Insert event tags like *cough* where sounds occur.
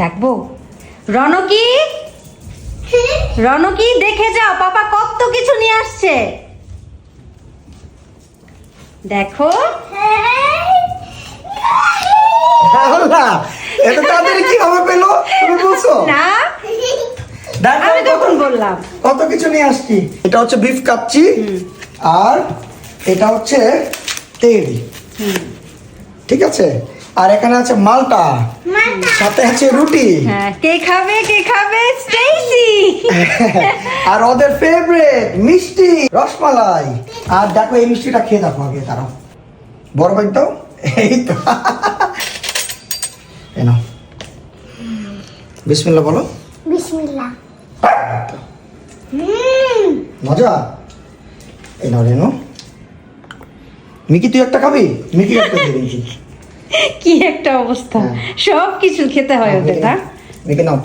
ডাকবো? রনকি রনকি দেখে যাও পাপা কত কিছু নিয়ে আসছে। দেখো। এত তাড়াতাড়ি কীভাবে পেল? তুমি বলছো? না। আমি কখন বললাম। কত কিছু নিয়ে আসছি? এটা হচ্ছে বিফ কাচ্চি আর এটা হচ্ছে তেড়ি ঠিক আছে? আর এখানে আছে মালটা। সাথে আছে রুটি। হ্যাঁ কে খাবে কে খাবে? স্টেসি *laughs* আর ওদের ফেভারিট মিষ্টি রসমালাই। আর দেখো এই মিষ্টিটা খেয়ে দেখো আগে তারা বড় ভাই তো? এই তো। এই নাও। বিসমিল্লাহ বলো। বিসমিল্লাহ। মজা। এই নাও রেনো মিকি তুই একটা খাবি? মিকি একটা *laughs* দিয়ে দিয়েছি কি একটা অবস্থা? হ্যাঁ। সব কিছু খেতে হয় ওদের না দেখে নাও।